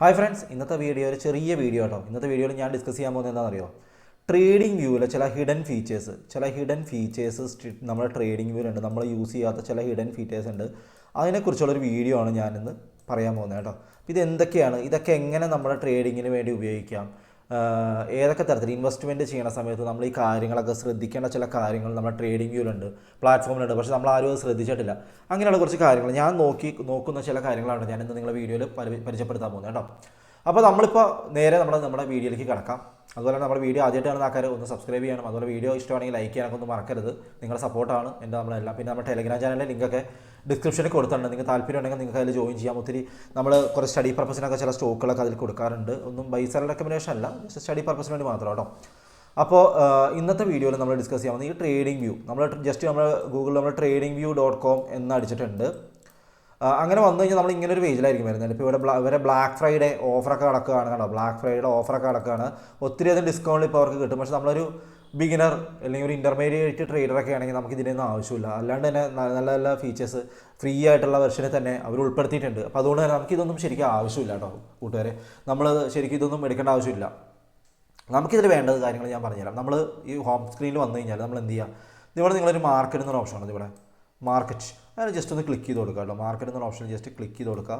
Hi friends ഇന്നത്തെ video ഒരു ചെറിയ വീഡിയോ കേട്ടോ ഇന്നത്തെ വീഡിയോയിൽ ഞാൻ ഡിസ്കസ് ചെയ്യാൻ പോകുന്നത് എന്താണെന്നറിയോ? ട്രേഡിംഗ് വ്യൂവിലെ ചില ഹിഡൻ ഫീച്ചേഴ്സ് ചില ഹിഡൻ ഫീച്ചേഴ്സ് നമ്മുടെ ട്രേഡിംഗ് വ്യൂവിലുണ്ട് നമ്മൾ യൂസ് ചെയ്യാത്ത ചില ഹിഡൻ ഫീച്ചേഴ്സ് ഉണ്ട്. അതിനെക്കുറിച്ചുള്ളൊരു വീഡിയോ ആണ് ഞാനിന്ന് പറയാൻ പോകുന്നത് കേട്ടോ. ഇത് എന്തൊക്കെയാണ് ഇതൊക്കെ എങ്ങനെ നമ്മുടെ ട്രേഡിങ്ങിന് വേണ്ടി ഉപയോഗിക്കാം? ഏതൊക്കെ തരത്തിൽ ഇൻവെസ്റ്റ്മെന്റ് ചെയ്യണ സമയത്ത് നമ്മൾ ഈ കാര്യങ്ങളൊക്കെ ശ്രദ്ധിക്കേണ്ട ചില കാര്യങ്ങൾ നമ്മുടെ ട്രേഡിംഗ് വ്യൂലുണ്ട് പ്ലാറ്റ്ഫോമിലുണ്ട് പക്ഷേ നമ്മൾ ആരും അത് ശ്രദ്ധിച്ചിട്ടില്ല. അങ്ങനെയുള്ള കുറച്ച് കാര്യങ്ങൾ. ഞാൻ നോക്കി നോക്കുന്ന ചില കാര്യങ്ങളാണ് ഞാൻ ഇന്ന് വീഡിയോയിൽ വീഡിയോയിൽ പരിചയപ്പെടുത്താൻ പോകുന്നത് കേട്ടോ. അപ്പോൾ നമ്മളിപ്പോൾ നേരെ നമ്മുടെ നമ്മുടെ വീഡിയോയിലേക്ക് കിടക്കാം. അതുപോലെ നമ്മുടെ വീഡിയോ ആദ്യമായിട്ട് കാണുന്ന ആൾക്കാർ ഒന്ന് സബ്സ്ക്രൈബ് ചെയ്യണം. അതുപോലെ വീഡിയോ ഇഷ്ടമാണെങ്കിൽ ലൈക്ക് ചെയ്യാനൊക്കെ ഒന്ന് മറക്കരുത്. നിങ്ങളുടെ സപ്പോർട്ടാണ് എന്റെ നമ്മളെല്ലാം പിന്നെ നമ്മുടെ ടെലിഗ്രാം ചാനലിലെ ലിങ്കൊക്കെ ഡിസ്ക്രിപ്ഷനിൽ കൊടുത്തിട്ടുണ്ട്. നിങ്ങൾക്ക് താല്പര്യം ഉണ്ടെങ്കിൽ നിങ്ങൾക്ക് അതിൽ ജോയിൻ ചെയ്യാം. ഒത്തിരി നമ്മൾ കുറച്ച് സ്റ്റഡി പർപ്പസിനൊക്കെ ചില സ്റ്റോക്കുകളൊക്കെ അതിൽ കൊടുക്കാറുണ്ട്. ഒന്നും ബൈസൽ റെക്കമെൻഡേഷൻ അല്ല. ജസ്റ്റ് സ്റ്റഡി പർപ്പസിന് വേണ്ടി മാത്രം കേട്ടോ. അപ്പോൾ ഇന്നത്തെ വീഡിയോയിൽ നമ്മൾ ഡിസ്കസ് ചെയ്യാൻ പോകുന്നത് ഈ ട്രേഡിംഗ് വ്യൂ നമ്മൾ ജസ്റ്റ് നമ്മൾ ഗൂഗിളിൽ നമ്മൾ ട്രേഡിംഗ് വ്യൂ ഡോട്ട് കോം എന്ന് അടിച്ചിട്ടുണ്ട്. അങ്ങനെ വന്നു കഴിഞ്ഞാൽ നമ്മൾ ഇങ്ങനെ ഒരു പേജിലായിരിക്കും വരുന്നത്. ഇപ്പോൾ ഇവിടെ ഇവരെ ബ്ലാക്ക് ഫ്രൈഡേ ഓഫറൊക്കെ നടക്കുകയാണ് കേട്ടോ ബ്ലാക്ക് ഫ്രൈഡേ ഓഫറൊക്കെ നടക്കുകയാണ്. ഒത്തിരി അധികം ഡിസ്കൗണ്ട് ഇപ്പോൾ അവർക്ക് കിട്ടും. പക്ഷേ നമ്മളൊരു ബിഗിനർ അല്ലെങ്കിൽ ഒരു ഇന്റർമീഡിയറ്റ് ട്രേഡറൊക്കെ ആണെങ്കിൽ നമുക്ക് ഇതിനൊന്നും ആവശ്യമില്ല. അല്ലാണ്ട് തന്നെ നല്ല നല്ല ഫീച്ചേഴ്സ് ഫ്രീ ആയിട്ടുള്ള വെർഷനിൽ തന്നെ അവർ ഉൾപ്പെടുത്തിയിട്ടുണ്ട്. അപ്പോൾ അതുകൊണ്ട് തന്നെ നമുക്ക് ഇതൊന്നും ശരിക്കും ആവശ്യമില്ല കേട്ടോ കൂട്ടുകാരെ. നമ്മൾ ശരിക്കും ഇതൊന്നും എടുക്കേണ്ട ആവശ്യമില്ല. നമുക്കിതിൽ വേണ്ടത് കാര്യങ്ങൾ ഞാൻ പറഞ്ഞുതരാം. നമ്മൾ ഈ ഹോം സ്ക്രീനിൽ വന്നു കഴിഞ്ഞാൽ നമ്മൾ എന്ത് ചെയ്യുക? ഇവിടെ നിങ്ങളൊരു മാർക്കറ്റ് എന്നൊരു ഓപ്ഷൻ ഉണ്ട് ഇവിടെ? മാർക്കറ്റ് അതിന് ജസ്റ്റ് ഒന്ന് ക്ലിക്ക് ചെയ്ത് കൊടുക്കുക കേട്ടോ. മാർക്കറ്റ് എന്നുള്ള ഓപ്ഷൻ ജസ്റ്റ് ക്ലിക്ക് ചെയ്ത് കൊടുക്കുക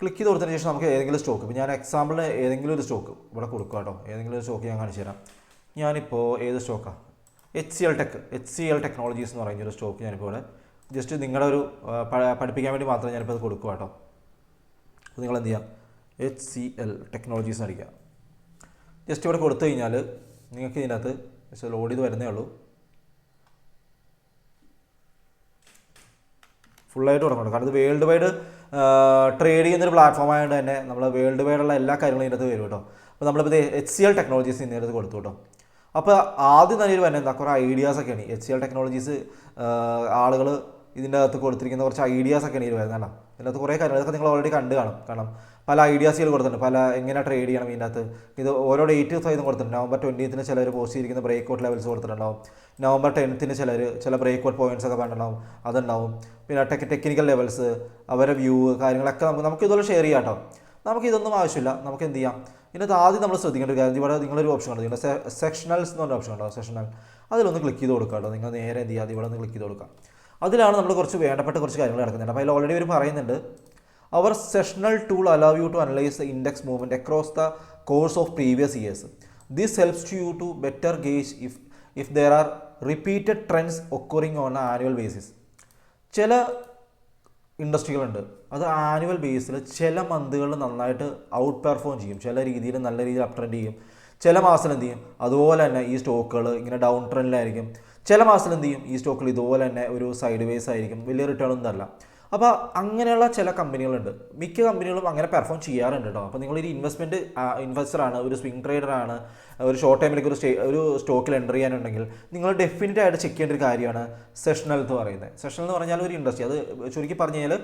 ക്ലിക്ക് ചെയ്ത് കൊടുത്തതിന് ശേഷം നമുക്ക് ഏതെങ്കിലും സ്റ്റോക്ക് ഇപ്പോൾ ഞാൻ എക്സാമ്പിളിന് ഏതെങ്കിലും ഒരു സ്റ്റോക്ക് ഇവിടെ കൊടുക്കുക കേട്ടോ. ഏതെങ്കിലും ഒരു സ്റ്റോക്ക് ഞാൻ കാണിച്ചു തരാം. ഞാനിപ്പോൾ ഏത് സ്റ്റോക്കാണ് H C L tech H C L technologies എന്ന് പറയുന്ന ഒരു സ്റ്റോക്ക് ഞാനിപ്പോൾ ഇവിടെ ജസ്റ്റ് നിങ്ങളുടെ ഒരു പഠിപ്പിക്കാൻ വേണ്ടി മാത്രം ഞാനിപ്പോൾ അത് കൊടുക്കുക കേട്ടോ. അപ്പോൾ നിങ്ങൾ എന്ത് ചെയ്യാം? എച്ച് സി എൽ ടെക്നോളജീസ് അടിക്കുക. ജസ്റ്റ് ഇവിടെ കൊടുത്തു കഴിഞ്ഞാൽ നിങ്ങൾക്ക് ഇതിനകത്ത് ജസ്റ്റ് ലോഡ് ചെയ്ത് വരുന്നേ ഉള്ളൂ. ഫുള്ളായിട്ട് തുടങ്ങണം കാരണം ഇത് വേൾഡ് വൈഡ് ട്രേഡ് ചെയ്യുന്നൊരു പ്ലാറ്റ്ഫോം ആയതുകൊണ്ട് തന്നെ നമ്മൾ വേൾഡ് വൈഡുള്ള എല്ലാ കാര്യങ്ങളും ഇതിനകത്ത് വരും കേട്ടോ. അപ്പോൾ നമ്മളിപ്പോൾ എച്ച് സി എൽ ടെക്നോളജീസ് ഇതിനകത്ത് കൊടുത്തു കേട്ടോ. അപ്പോൾ ആദ്യം തന്നെ വരുന്ന എന്താ കുറേ ഐഡിയാസ് ഒക്കെയാണ്. എച്ച് സി എൽ ടെക്നോളജീസ് ആളുകൾ ഇതിന്റെ അകത്ത് കൊടുത്തിരിക്കുന്ന കുറച്ച് ഐഡിയാസ് ഒക്കെയാണ് ഇതിൽ വരുന്നത് കേട്ടോ ഇതിനകത്ത് കുറേ കാര്യങ്ങൾ ഇതൊക്കെ നിങ്ങൾ ഓൾറെഡി കണ്ടു കാണും. കാരണം പല ഐഡിയാസുകൾ കൊടുത്തിട്ടുണ്ട്. പല എങ്ങനെ ട്രേഡ് ചെയ്യണം ഇതിനകത്ത്. ഇത് ഓരോ ഡേറ്റ് ഫൈവ് കൊടുത്തിട്ടുണ്ട്. നവംബർ ട്വന്റീത്തിന് ചിലർ പോസ്റ്റ് ചെയ്തിരിക്കുന്ന ബ്രേക്ക് ഔട്ട് ലെവൽസ് കൊടുത്തിട്ടുണ്ടാവും. നവംബർ ടെൻത്തിന് ചിലർ ചില ബ്രേക്ക് ഔട്ട് പോയിന്റ്സ് ഒക്കെ പറഞ്ഞിട്ടുണ്ടാവും. അതുണ്ടാവും. പിന്നെ ടെക് ടെക്നിക്കൽ ലെവൽസ് അവരുടെ വ്യൂ കാര്യങ്ങളൊക്കെ നമുക്ക് നമുക്ക് ഇതുപോലെ ഷെയർ ചെയ്യാം കേട്ടോ നമുക്ക് ഇതൊന്നും ആവശ്യമില്ല. നമുക്ക് എന്ത് ചെയ്യാം? ഇതിനകത്ത് ആദ്യം നമ്മൾ ശ്രദ്ധിക്കേണ്ട ഒരു കാര്യം ഇവിടെ നിങ്ങളൊരു ഓപ്ഷൻ ഉണ്ട്. നിങ്ങളുടെ സെക്ഷണൽസ് എന്ന് പറഞ്ഞ ഓപ്ഷൻ ഉണ്ടാവും സെക്ഷണൽ അതിലൊന്ന് ക്ലിക്ക് ചെയ്ത് കൊടുക്കുക കേട്ടോ നിങ്ങൾ നേരെ എന്ത് ചെയ്യുക? ഇവിടെ ഒന്ന് ക്ലിക്ക് ചെയ്ത് കൊടുക്കുക. അതിലാണ് നമ്മൾ കുറച്ച് വേണ്ടപ്പെട്ട കുറച്ച് കാര്യങ്ങൾ നടക്കുന്നുണ്ട്. അപ്പോൾ അതിൽ ഓൾറെഡി അവർ പറയുന്നുണ്ട്. അവർ seasonal tool allow you to analyse the index movement across the course of previous years this helps to you to better gauge if if there are repeated trends occurring on annual basis ചില ഇൻഡസ്ട്രികളുണ്ട്. അത് annual ബേസിൽ ചില മന്തുകൾ നന്നായിട്ട് out perform ചെയ്യും. ചില രീതിയിൽ നല്ല രീതിയിൽ അപ് ട്രെൻഡ് ചെയ്യും. ചില മാസത്തിൽ എന്ത് ചെയ്യും? അതുപോലെ തന്നെ ഈ സ്റ്റോക്കുകൾ ഇങ്ങനെ ഡൗൺ ട്രെൻഡിലായിരിക്കും ചില മാസത്തിൽ എന്ത് ചെയ്യും? ഈ സ്റ്റോക്കുകൾ ഇതുപോലെ തന്നെ ഒരു സൈഡ് വേസ് ആയിരിക്കും. വലിയ റിട്ടേൺ ഒന്നും അല്ല അപ്പോൾ അങ്ങനെയുള്ള ചില കമ്പനികളുണ്ട്. മിക്ക കമ്പനികളും അങ്ങനെ പെർഫോം ചെയ്യാറുണ്ട് കേട്ടോ അപ്പോൾ നിങ്ങളൊരു ഇൻവെസ്റ്റ്മെന്റ് ഇൻവെസ്റ്ററാണ് ഒരു സ്വിംഗ് ആണ് ഒരു ഷോർട്ട് ടൈമിലേക്ക് ഒരു സ്റ്റേ ഒരു സ്റ്റോക്കിൽ എന്റർ ചെയ്യാനുണ്ടെങ്കിൽ നിങ്ങൾ ഡെഫിനറ്റ് ആയിട്ട് ചെക്ക് ചെയ്യേണ്ട ഒരു കാര്യമാണ് സെഷണൽ എന്ന് പറയുന്നത്. സെഷണൽ എന്ന് പറഞ്ഞാൽ ഒരു ഇൻഡസ്ട്രി അത് ചുരുക്കി പറഞ്ഞു കഴിഞ്ഞാൽ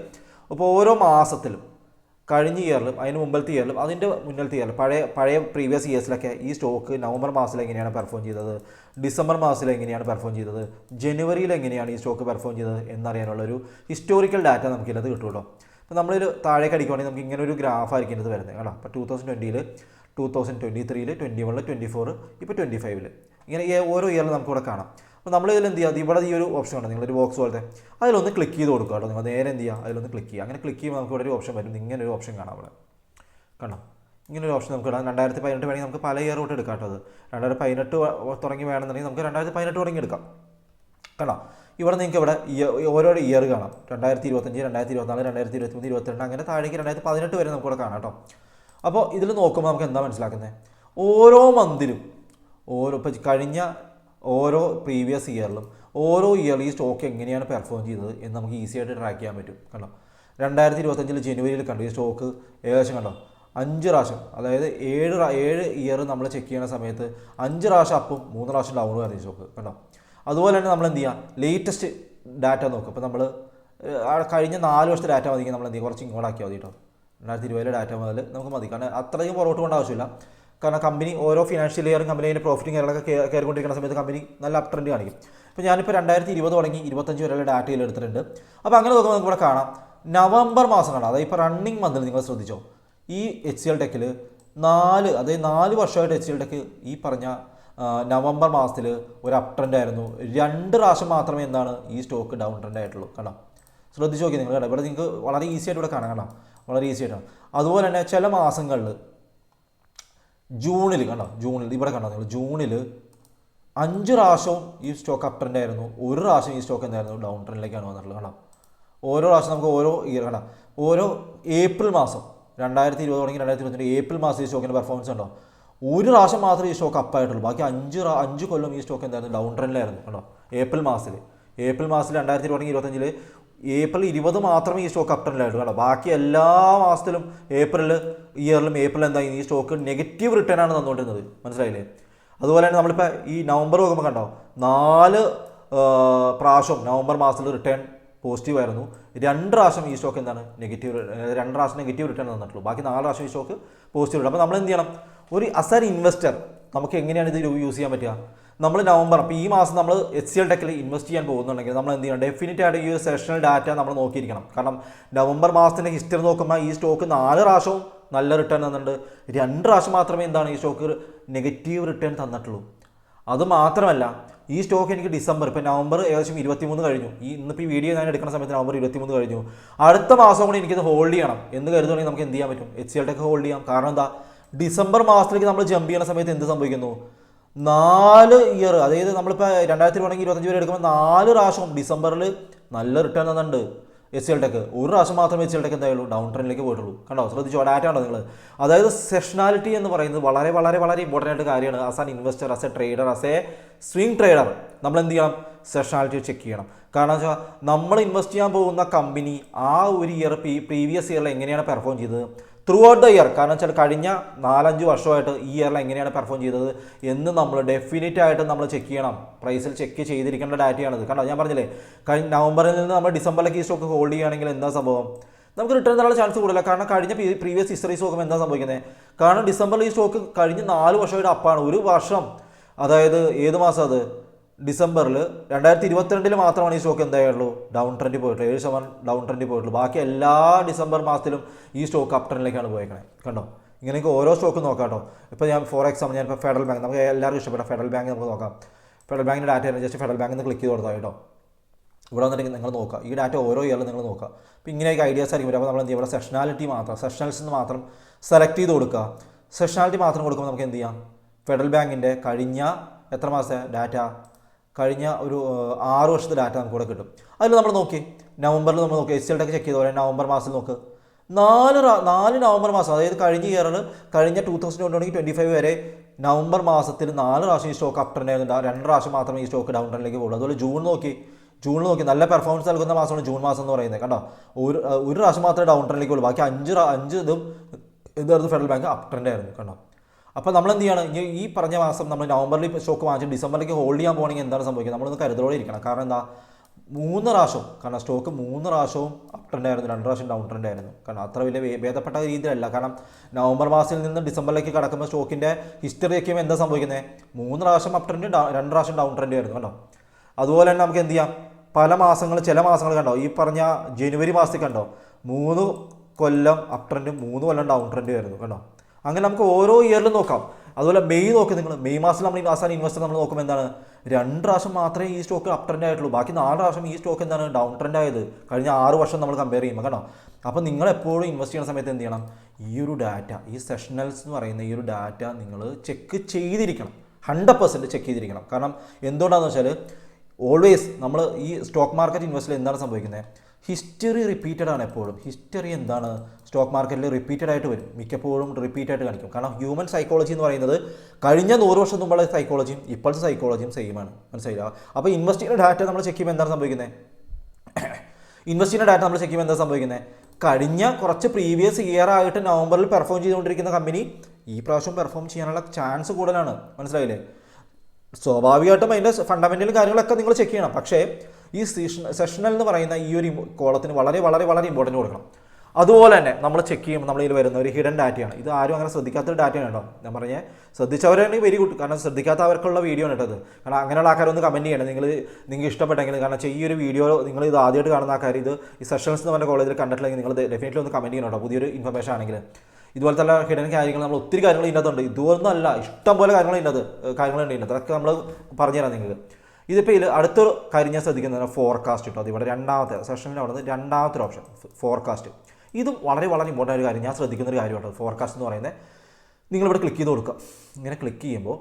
ഇപ്പോൾ ഓരോ മാസത്തിലും കഴിഞ്ഞ ഇയറിലും അതിന് മുമ്പത്തെ ഇയറിലും അതിന്റെ മുന്നിലത്തെ ഇയറിലും പഴയ പഴയ പ്രീവിയസ് ഇയേഴ്സിലൊക്കെ ഈ സ്റ്റോക്ക് നവംബർ മാസത്തിൽ എങ്ങനെയാണ് പെർഫോം ചെയ്തത്? ഡിസംബർ മാസത്തിൽ എങ്ങനെയാണ് പെർഫോം ചെയ്തത്? ജനുവരിയിൽ എങ്ങനെയാണ് ഈ സ്റ്റോക്ക് പെർഫോം ചെയ്തത് എന്നറിയാനുള്ള ഒരു ഹിസ്റ്റോറിക്കൽ ഡാറ്റ നമുക്ക് ഇതിനകത്ത് കിട്ടും അപ്പോൾ നമ്മളൊരു താഴേക്ക് അടിക്കുവാണെങ്കിൽ നമുക്ക് ഇങ്ങനെ ഒരു ഗ്രാഫ് ഇത് വരുന്നത്. കേട്ടോ അപ്പോൾ ടൂ തൗസൻഡ് ട്വന്റിയിൽ ടൂ തൗസൻഡ് ട്വന്റി ത്രീയിൽ ട്വന്റി വണ്ണിൽ ട്വന്റി ഫോർ ഇപ്പോൾ ട്വന്റി ഫൈവിൽ ഇങ്ങനെ ഓരോ ഇയറിൽ നമുക്കിവിടെ കാണാം. അപ്പോൾ നമ്മൾ ഇതിൽ എന്ത് ചെയ്യുക? ഇവിടെ ഈ ഒരു ഓപ്ഷൻ ഉണ്ട് നിങ്ങളൊരു ബോക്സ് പോലത്തെ. അതിലൊന്ന് ക്ലിക്ക് ചെയ്ത് കൊടുക്കുക കേട്ടോ. നിങ്ങൾ നേരെ എന്ത് ചെയ്യുക? അതിലൊന്ന് ക്ലിക്ക് ചെയ്യുക. അങ്ങനെ ക്ലിക്ക് ചെയ്യുമ്പോൾ നമുക്ക് ഇവിടെ ഒരു ഓപ്ഷൻ വരും. ഇങ്ങനെ ഒരു ഓപ്ഷൻ കാണാം അവിടെ. കണ്ടോ? ഇങ്ങനെ ഒരു ഓപ്ഷൻ നമുക്ക് ഇടാം. രണ്ടായിരത്തി പതിനെട്ട് വേണമെങ്കിൽ നമുക്ക് പല ഇയർ തൊട്ട് എടുക്കാം കേട്ടോ അത്. രണ്ടായിരത്തി പതിനെട്ട് തുടങ്ങി വേണമെന്നുണ്ടെങ്കിൽ നമുക്ക് രണ്ടായിരത്തി പതിനെട്ട് തുടങ്ങി എടുക്കാം കണ്ടോ? ഇവിടെ നിങ്ങൾക്ക് ഇവിടെ ഓരോ ഇയർ കാണാം. രണ്ടായിരത്തി ഇരുപത്തഞ്ച് രണ്ടായിരത്തി ഇരുപത്തിനാല് രണ്ടായിരത്തി ഇരുപത്തിമൂന്ന് ഇരുപത്തിരണ്ട് അങ്ങനെ താഴേക്ക് രണ്ടായിരത്തി പതിനെട്ട് വരെ നമുക്ക് ഇവിടെ കാണാം കേട്ടോ. അപ്പോൾ ഇതിൽ നോക്കുമ്പോൾ നമുക്ക് എന്താ മനസ്സിലാക്കുന്നത്? ഓരോ മന്തിലും ഓരോ ഇപ്പോൾ കഴിഞ്ഞ ഓരോ പ്രീവിയസ് ഇയറിലും ഓരോ ഇയറിൽ ഈ സ്റ്റോക്ക് എങ്ങനെയാണ് പെർഫോം ചെയ്തത് എന്ന് നമുക്ക് ഈസി ആയിട്ട് ട്രാക്ക് ചെയ്യാൻ പറ്റും. കണ്ടോ? രണ്ടായിരത്തി ഇരുപത്തഞ്ചിൽ ജനുവരിയിൽ കണ്ടു ഈ സ്റ്റോക്ക് ഏകദേശം കണ്ടോ? അഞ്ച് പ്രാവശ്യം അതായത് ഏഴ് ഏഴ് ഇയർ നമ്മൾ ചെക്ക് ചെയ്യുന്ന സമയത്ത് അഞ്ച് പ്രാവശ്യം അപ്പും മൂന്ന് പ്രാവശ്യം ഡൗൺ ആയിരുന്നു ഈ സ്റ്റോക്ക് കണ്ടോ? അതുപോലെ തന്നെ നമ്മൾ എന്ത് ചെയ്യുക ലേറ്റസ്റ്റ് ഡാറ്റ നോക്കും അപ്പോൾ നമ്മൾ കഴിഞ്ഞ നാല് വർഷത്തെ ഡാറ്റ മതി നമ്മൾ എന്ത് ചെയ്യുക കുറച്ച് ഇങ്ങോട്ടാക്കിയാൽ മതി കേട്ടോ. രണ്ടായിരത്തി ഇരുപതിലെ ഡാറ്റ മുതൽ നമുക്ക് മതി. കാരണം അത്രയും പുറകോട്ട് പോകേണ്ട ആവശ്യമില്ല. കാരണം കമ്പനി ഓരോ ഫിനാൻഷ്യൽ ഇയറും കമ്പനി അതിന്റെ പ്രോഫിറ്റും കാര്യങ്ങളൊക്കെ കയറിക്കൊണ്ടിരിക്കുന്ന സമയത്ത് കമ്പനി നല്ല അപ് ട്രെൻഡ് കാണിക്കും. ഇപ്പോൾ ഞാനിപ്പോൾ രണ്ടായിരത്തി ഇരുപത് തുടങ്ങി ഇരുപത്തഞ്ച് വരെയുള്ള ഡാറ്റയിൽ എടുത്തിട്ടുണ്ട്. അപ്പോൾ അങ്ങനെ നോക്കുമ്പോൾ നമുക്ക് ഇവിടെ കാണാം. നവംബർ മാസം കാണാം. അതായത് ഇപ്പോൾ റണ്ണിങ് മന്തിൽ നിങ്ങൾ ശ്രദ്ധിച്ചോ. ഈ എച്ച് സി എൽ ടെക്കിൽ നാല് അതായത് നാല് വർഷമായിട്ട് എച്ച് സി എൽ ടെക്ക് ഈ പറഞ്ഞ നവംബർ മാസത്തിൽ ഒരു അപ് ട്രെൻഡ് ആയിരുന്നു. രണ്ട് പ്രാവശ്യം മാത്രമേ എന്താണ് ഈ സ്റ്റോക്ക് ഡൗൺ ട്രെൻഡ് ആയിട്ടുള്ളൂ. കണ്ടോ? ശ്രദ്ധിച്ച് നോക്കി നിങ്ങൾ കണ്ടോ? ഇവിടെ നിങ്ങൾക്ക് വളരെ ഈസി ആയിട്ട് ഇവിടെ കാണാം കണ്ടോ? വളരെ ഈസി ആയിട്ടാണ്. അതുപോലെ തന്നെ ചില മാസങ്ങളിൽ ജൂണിൽ കണ്ടോ? ജൂണിൽ ഇവിടെ കണ്ടോ നിങ്ങൾ? ജൂണിൽ അഞ്ച് പ്രാവശ്യവും ഈ സ്റ്റോക്ക് അപ് ട്രെൻഡ് ആയിരുന്നു. ഒരു പ്രാവശ്യം ഈ സ്റ്റോക്ക് എന്തായിരുന്നു? ഡൗൺ ട്രെൻഡിലേക്കാണ് വന്നിട്ടുള്ളത് കണ്ടോ? ഓരോ പ്രാവശ്യം നമുക്ക് ഓരോ ഇയർ കണ്ടോ? ഓരോ ഏപ്രിൽ മാസം രണ്ടായിരത്തി ഇരുപത് തുടങ്ങി രണ്ടായിരത്തി ഇരുപത്തി ഏപ്രിൽ മാസം ഈ സ്റ്റോക്കിന്റെ പെർഫോമൻസ് ഉണ്ടോ ഒരു പ്രാവശ്യം മാത്രമേ ഈ സ്റ്റോക്ക് അപ്പായിട്ടുള്ളൂ ബാക്കി അഞ്ച് അഞ്ച് കൊല്ലം ഈ സ്റ്റോക്ക് എന്തായിരുന്നു? ഡൗൺ ട്രെൻഡിലായിരുന്നു കണ്ടോ? ഏപ്രിൽ മാസത്തിൽ ഏപ്രിൽ മാസത്തിൽ രണ്ടായിരത്തി ഇരുപത്തി ഇരുപത്തഞ്ചിൽ ഏപ്രിൽ ഇരുപത് മാത്രമേ ഈ സ്റ്റോക്ക് അപ് ട്രെൻഡിലായിട്ടുള്ളൂ കേട്ടോ. ബാക്കി എല്ലാ മാസത്തിലും ഏപ്രിൽ ഇയറിലും ഏപ്രിൽ എന്താ ഈ സ്റ്റോക്ക് നെഗറ്റീവ് റിട്ടേൺ ആണ് തന്നുകൊണ്ടിരുന്നത്. മനസ്സിലായില്ലേ? അതുപോലെ തന്നെ നമ്മളിപ്പോൾ ഈ നവംബർ നോക്കുമ്പോൾ കണ്ടോ? നാല് പ്രാവശ്യം നവംബർ മാസത്തിൽ റിട്ടേൺ പോസിറ്റീവ് ആയിരുന്നു. രണ്ട് പ്രാവശ്യം ഈ സ്റ്റോക്ക് എന്താണ്? നെഗറ്റീവ് രണ്ട് പ്രാവശ്യം നെഗറ്റീവ് റിട്ടേൺ തന്നിട്ടുള്ളൂ. ബാക്കി നാല് പ്രാവശ്യം ഈ സ്റ്റോക്ക് പോസിറ്റീവ് അപ്പോൾ നമ്മൾ എന്ത് ചെയ്യണം? ഒരു അസർ ഇൻവെസ്റ്റർ നമുക്ക് എങ്ങനെയാണ് ഇത് യൂസ് ചെയ്യാൻ പറ്റുക? നമ്മൾ നവംബർ അപ്പോൾ ഈ മാസം നമ്മൾ എച്ച് സി എൽ ടെക്കിൽ ഇൻവെസ്റ്റ് ചെയ്യാൻ പോകുന്നുണ്ടെങ്കിൽ നമ്മൾ എന്ത് ചെയ്യണം? ഡെഫിനറ്റ് ആയിട്ട് ഈ ഒരു സെഷണൽ ഡാറ്റ നമ്മൾ നോക്കിയിരിക്കണം. കാരണം നവംബർ മാസത്തിന്റെ ഹിസ്റ്ററി നോക്കുമ്പോൾ ഈ സ്റ്റോക്ക് നാല് പ്രാവശ്യവും നല്ല റിട്ടേൺ തന്നിട്ടുണ്ട്. രണ്ട് പ്രാവശ്യം മാത്രമേ എന്താണ് ഈ സ്റ്റോക്ക് നെഗറ്റീവ് റിട്ടേൺ തന്നിട്ടുള്ളൂ. അത് മാത്രമല്ല ഈ സ്റ്റോക്ക് എനിക്ക് ഡിസംബർ ഇപ്പോൾ നവംബർ ഏകദേശം ഇരുപത്തിമൂന്ന് കഴിഞ്ഞു. ഈ ഇന്നിപ്പോൾ ഈ വീഡിയോ ഞാൻ എടുക്കുന്ന സമയത്ത് നവംബർ ഇരുപത്തിമൂന്ന് കഴിഞ്ഞു. അടുത്ത മാസം കൂടി എനിക്കിത് ഹോൾഡ് ചെയ്യണം. എന്ന് കരുതുകയാണെങ്കിൽ നമുക്ക് എന്ത് ചെയ്യാൻ പറ്റും? H C L tech hold ചെയ്യാം. കാരണം എന്താ? ഡിസംബർ മാസത്തിലേക്ക് നമ്മൾ ജമ്പ് ചെയ്യുന്ന സമയത്ത് എന്ത് സംഭവിക്കുന്നു? നാല് ഇയർ അതായത് നമ്മളിപ്പോൾ രണ്ടായിരത്തി ഇരുപതെങ്കിൽ ഇരുപത്തഞ്ച് വരെ എടുക്കുമ്പോൾ നാല് പ്രാവശ്യം ഡിസംബറിൽ നല്ല റിട്ടേൺ തന്നിട്ടുണ്ട് എസ് എൽ ടെക്ക് ഒരു പ്രാവശ്യം മാത്രമേ എസ് എൽ ടെക്ക് എന്തായാലും ഡൗൺ ട്രെൻഡിലേക്ക് പോയിട്ടുള്ളൂ. കണ്ടോ? ശ്രദ്ധിച്ചോ? ഡാറ്റ നിങ്ങൾ അതായത് സെഷനാലിറ്റി എന്ന് പറയുന്നത് വളരെ വളരെ വളരെ ഇമ്പോർട്ടന്റ് ആയിട്ട് കാര്യമാണ്. As an investor as a trader as a swing trader നമ്മൾ എന്ത് ചെയ്യണം? സെഷനാലിറ്റി ചെക്ക് ചെയ്യണം. കാരണം വെച്ചാൽ നമ്മൾ ഇൻവെസ്റ്റ് ചെയ്യാൻ പോകുന്ന കമ്പനി ആ ഒരു ഇയർ പ്രീവിയസ് ഇയറിൽ എങ്ങനെയാണ് പെർഫോം ചെയ്തത്? ത്രൂ ഔട്ട് ദ ഇയർ കാരണം വെച്ചാൽ കഴിഞ്ഞ നാലഞ്ച് വർഷമായിട്ട് ഈ ഇയറിൽ എങ്ങനെയാണ് പെർഫോം ചെയ്തത് എന്ന് നമ്മൾ ഡെഫിനറ്റ് ആയിട്ട് നമ്മൾ ചെക്ക് ചെയ്യണം. പ്രൈസിൽ ചെക്ക് ചെയ്തിരിക്കേണ്ട ഡാറ്റയാണിത് കാരണം ഞാൻ പറഞ്ഞില്ലേ കഴിഞ്ഞ നവംബറിൽ നിന്ന് നമ്മൾ ഡിസംബറിലേക്ക് ഈ സ്റ്റോക്ക് ഹോൾഡ് ചെയ്യുകയാണെങ്കിൽ എന്താ സംഭവം? നമുക്ക് റിട്ടേൺ തരാനുള്ള ചാൻസ് കൂടില്ല കാരണം കഴിഞ്ഞ പ്രീവിയസ് ഹിസ്റ്ററീസ് നോക്കുമ്പോൾ എന്താ സംഭവിക്കുന്നത് കാരണം ഡിസംബറിൽ ഈ സ്റ്റോക്ക് കഴിഞ്ഞ നാല് വർഷമായിട്ട് അപ്പാണ് ഒരു വർഷം. അതായത് ഏത് മാസം അത്? ഡിസംബറിൽ രണ്ടായിരത്തി ഇരുപത്തിരണ്ടിൽ മാത്രമാണ് ഈ സ്റ്റോക്ക് എന്തായുള്ളൂ? ഡൗൺ ട്രെൻഡ് പോയിട്ടുള്ളൂ. ഏഴ് ശതമാനം ഡൗൺ ട്രെൻഡ് പോയിട്ടുള്ളൂ. ബാക്കി എല്ലാ ഡിസംബർ മാസത്തിലും ഈ സ്റ്റോക്ക് അപ് ട്രെൻഡിലേക്കാണ് പോയേക്കണേ. കണ്ടോ? ഇങ്ങനെയൊക്കെ ഓരോ സ്റ്റോക്ക് നോക്കാം കേട്ടോ. ഇപ്പോൾ ഞാൻ ഫോർ എക്സാമ്പിൾ ഞാൻ ഇപ്പോൾ ഫെഡറൽ ബാങ്ക് നമുക്ക് എല്ലാവർക്കും ഇഷ്ടപ്പെട്ട ഫെഡറൽ ബാങ്ക് നമുക്ക് നോക്കാം. ഫെഡറൽ ബാങ്കിന്റെ ഡാറ്റ ജസ്റ്റ് ഫെഡറൽ ബാങ്കിൽ നിന്ന് ക്ലിക്ക് ചെയ്ത് കൊടുത്താൽ കേട്ടോ. ഇവിടെ വന്നിട്ട് നിങ്ങൾ നോക്കുക. ഈ ഡാറ്റ ഓരോ ഇയറിലും നിങ്ങൾ നോക്കുക. അപ്പോൾ ഇങ്ങനെയൊക്കെ ഐഡിയാസ് ആയിരിക്കും അപ്പോൾ നമ്മൾ എന്ത് ചെയ്യുക? സെഷനാലിറ്റി മാത്രം സെഷനൽസ് എന്ന് മാത്രം സെലക്ട് ചെയ്ത് കൊടുക്കുക. സെഷനാലിറ്റി മാത്രം കൊടുക്കുമ്പോൾ നമുക്ക് എന്ത് ചെയ്യാം? ഫെഡറൽ ബാങ്കിന്റെ കഴിഞ്ഞ എത്ര മാസത്തെ ഡാറ്റ? കഴിഞ്ഞ ഒരു ആറ് വർഷത്തെ ഡാറ്റ നമുക്ക് ഇവിടെ കിട്ടും. അതിൽ നമ്മൾ നോക്കി. നവംബറിൽ നമ്മൾ നോക്കി. എസ് എൽ ചെക്ക് ചെയ്ത? പോലെ നവംബർ മാസത്തിൽ നോക്ക്. നാല് നാല് നവംബർ മാസം അതായത് കഴിഞ്ഞ ഇയറിൽ കഴിഞ്ഞ two thousand twenty twenty five വരെ നവംബർ മാസത്തിൽ നാല് പ്രാവശ്യം ഈ സ്റ്റോക്ക് അപ് ട്രെൻഡ് ആയിരുന്നു രണ്ട് പ്രാവശ്യം മാത്രമേ ഈ സ്റ്റോക്ക് ഡൗൺ ട്രെൻഡിലേക്ക് പോകുള്ളൂ. അതുപോലെ ജൂൺ നോക്കി. ജൂൺ നോക്കി. നല്ല പെർഫോമൻസ് നൽകുന്ന മാസമാണ് ജൂൺ മാസം എന്ന് പറയുന്നത്. കേട്ടോ ഒരു ഒരു പ്രാവശ്യം മാത്രമേ ഡൗൺ ട്രെൻഡിലേക്ക് ഉള്ളൂ. ബാക്കി അഞ്ച് അഞ്ച് ഇതും എന്തായിരുന്നു ഫെഡറൽ ബാങ്ക് അപ് ആയിരുന്നു. കണ്ടോ? അപ്പോൾ നമ്മൾ എന്ത് ചെയ്യണം ഇനി ഈ പറഞ്ഞ മാസം നമ്മൾ നവംബറിൽ സ്റ്റോക്ക് വാങ്ങിച്ച് ഡിസംബറിലേക്ക് ഹോൾഡ് ചെയ്യാൻ പോകണമെങ്കിൽ എന്താണ് സംഭവിക്കുന്നത് നമ്മളൊന്ന് കരുതലോടെ ഇരിക്കണം. കാരണം എന്താ? മൂന്ന് പ്രാവശ്യം കാരണം സ്റ്റോക്ക് മൂന്ന് പ്രാവശ്യവും അപ് ട്രെൻഡ് ആയിരുന്നു. രണ്ട് പ്രാവശ്യം ഡൗൺ ട്രെൻഡ് ആയിരുന്നു. കാരണം അത്ര വലിയ ഭേദപ്പെട്ട രീതിയിലല്ല. കാരണം നവംബർ മാസത്തിൽ നിന്ന് ഡിസംബറിലേക്ക് കടക്കുമ്പോൾ സ്റ്റോക്കിന്റെ ഹിസ്റ്ററി വയ്ക്കുമ്പോൾ എന്താ സംഭവിക്കുന്നത് മൂന്ന് പ്രാവശ്യം അപ് ട്രെൻഡ് രണ്ട് പ്രാവശ്യം ഡൗൺ ട്രെൻഡ് ആയിരുന്നു. കണ്ടോ? അതുപോലെ തന്നെ നമുക്ക് എന്ത് ചെയ്യാം പല മാസങ്ങൾ ചില മാസങ്ങൾ കണ്ടോ? ഈ പറഞ്ഞ ജനുവരി മാസത്തിൽ കണ്ടോ? മൂന്ന് കൊല്ലം അപ് ട്രെൻഡ് മൂന്ന് കൊല്ലം ഡൗൺ ട്രെൻഡ് ആയിരുന്നു. കണ്ടോ? അങ്ങനെ നമുക്ക് ഓരോ ഇയറിലും നോക്കാം. അതുപോലെ മെയ് നോക്കി നിങ്ങൾ മെയ് മാസത്തിൽ നമ്മൾ അവസാനം ഇൻവെസ്റ്റർ നമ്മൾ നോക്കുമ്പോൾ എന്താണ്? രണ്ട് പ്രാവശ്യം മാത്രമേ ഈ സ്റ്റോക്ക് അപ് ട്രെൻഡ് ആയിട്ടുള്ളൂ. ബാക്കി നാല് പ്രാവശ്യം ഈ സ്റ്റോക്ക് എന്താണ്? ഡൗൺ ട്രെൻഡ് ആയത്. കഴിഞ്ഞ ആറ് വർഷം നമ്മൾ കമ്പയർ ചെയ്യുമ്പോൾ കേട്ടോ. അപ്പോൾ നിങ്ങൾ എപ്പോഴും ഇൻവെസ്റ്റ് ചെയ്യുന്ന സമയത്ത് എന്ത് ചെയ്യണം? ഈ ഒരു ഡാറ്റ ഈ സെഷനൽസ് എന്ന് പറയുന്ന ഈ ഒരു ഡാറ്റ നിങ്ങൾ ചെക്ക് ചെയ്തിരിക്കണം. ഹൺഡ്രഡ് പെർസെന്റ് ചെക്ക് ചെയ്തിരിക്കണം. കാരണം എന്തുകൊണ്ടാണെന്ന് വെച്ചാൽ ഓൾവേസ് നമ്മൾ ഈ സ്റ്റോക്ക് മാർക്കറ്റ് ഇൻവെസ്റ്റിൽ എന്താണ് സംഭവിക്കുന്നത് ഹിസ്റ്ററി റിപ്പീറ്റഡ് ആണ് എപ്പോഴും. ഹിസ്റ്ററി എന്താണ്? സ്റ്റോക്ക് മാർക്കറ്റിൽ റിപ്പീറ്റഡ് ആയിട്ട് വരും. മിക്കപ്പോഴും റിപ്പീറ്റ് ആയിട്ട് കാണിക്കും. കാരണം ഹ്യൂമൻ സൈക്കോളജി എന്ന് പറയുന്നത് കഴിഞ്ഞ നൂറ് വർഷം മുമ്പുള്ള സൈക്കോളജിയും ഇപ്പോഴത്തെ സൈക്കോളജിയും സെയിം ആണ്. മനസ്സിലായില്ല? അപ്പോൾ ഇൻവെസ്റ്റ് ഡാറ്റ നമ്മൾ ചെക്ക് ചെയ്യുമ്പോൾ എന്താണ് സംഭവിക്കുന്നത് ഇൻവെസ്റ്റ് ഡാറ്റ നമ്മൾ ചെക്ക് ചെയ്യുമ്പോൾ എന്താ സംഭവിക്കുന്നത് കഴിഞ്ഞ കുറച്ച് പ്രീവിയസ് ഇയർ ആയിട്ട് നവംബറിൽ പെർഫോം ചെയ്തുകൊണ്ടിരിക്കുന്ന കമ്പനി ഈ പ്രാവശ്യം പെർഫോം ചെയ്യാനുള്ള ചാൻസ് കൂടുതലാണ്. മനസ്സിലായില്ലേ? സ്വാഭാവികമായിട്ടും അതിന്റെ ഫണ്ടമെന്റൽ കാര്യങ്ങളൊക്കെ നിങ്ങൾ ചെക്ക് ചെയ്യണം. പക്ഷേ ഈ സെഷണൽ എന്ന് പറയുന്ന ഈ ഒരു കോളത്തിന് വളരെ വളരെ വളരെ ഇമ്പോർട്ടന്റ് കൊടുക്കണം. അതുപോലെ തന്നെ നമ്മൾ ചെക്ക് ചെയ്യുമ്പോൾ നമ്മളിൽ വരുന്ന ഒരു ഹിഡൻ ഡാറ്റയാണ് ഇത് ആരും അങ്ങനെ ശ്രദ്ധിക്കാത്തൊരു ഡാറ്റയാണ് കേട്ടോ. ഞാൻ പറഞ്ഞ ശ്രദ്ധിച്ചവരാണെങ്കിൽ വെരി ഗുഡ്. കാരണം ശ്രദ്ധിക്കാത്തവർക്കുള്ള വീഡിയോ ആണ് കേട്ടത്. കാരണം അങ്ങനെയുള്ള ആൾക്കാരൊന്ന് കമന്റ് ചെയ്യണം. നിങ്ങൾ നിങ്ങൾക്ക് ഇഷ്ടപ്പെട്ടെങ്കിൽ കാരണം ഈ ഒരു വീഡിയോ നിങ്ങൾ ഇത് ആദ്യമായിട്ട് കാണുന്ന ആൾക്കാർ ഇത് ഈ സെഷൻസ് എന്ന് പറഞ്ഞ കോളേജിൽ കണ്ടിട്ടില്ലെങ്കിൽ നിങ്ങൾ ഡെഫിനറ്റ്ലി ഒന്ന് കമന്റ് ചെയ്യണം കേട്ടോ. പുതിയൊരു ഇൻഫർമേഷൻ ആണെങ്കിൽ. ഇതുപോലെ തന്നെ ഹിഡൻ കാര്യങ്ങൾ നമ്മൾ ഒത്തിരി കാര്യങ്ങൾ ഇതിനകത്തുണ്ട്. ഇതൊന്നും അല്ല. ഇഷ്ടം പോലെ കാര്യങ്ങൾ ഇതിനകത്ത് കാര്യങ്ങളുണ്ട് ഇതിനകത്ത്. അതൊക്കെ നമ്മൾ പറഞ്ഞുതരാം നിങ്ങൾക്ക്. ഇതിപ്പോൾ ഇതിൽ അടുത്ത കാര്യം ഞാൻ ശ്രദ്ധിക്കുന്നത് ഫോർകാസ്റ്റ് കിട്ടും അത് ഇവിടെ രണ്ടാമത്തെ സെഷനിൽ അവിടെ രണ്ടാമത്തെ ഓപ്ഷൻ ഫോർകാസ്റ്റ് ഇതും വളരെ വളരെ ഇമ്പോർട്ടന്റ് ഒരു കാര്യം ഞാൻ ശ്രദ്ധിക്കുന്ന ഒരു കാര്യമാണ് ഫോർകാസ്റ്റ് എന്ന് പറയുന്നത് നിങ്ങളിവിടെ ക്ലിക്ക് ചെയ്ത് കൊടുക്കുക. ഇങ്ങനെ ക്ലിക്ക് ചെയ്യുമ്പോൾ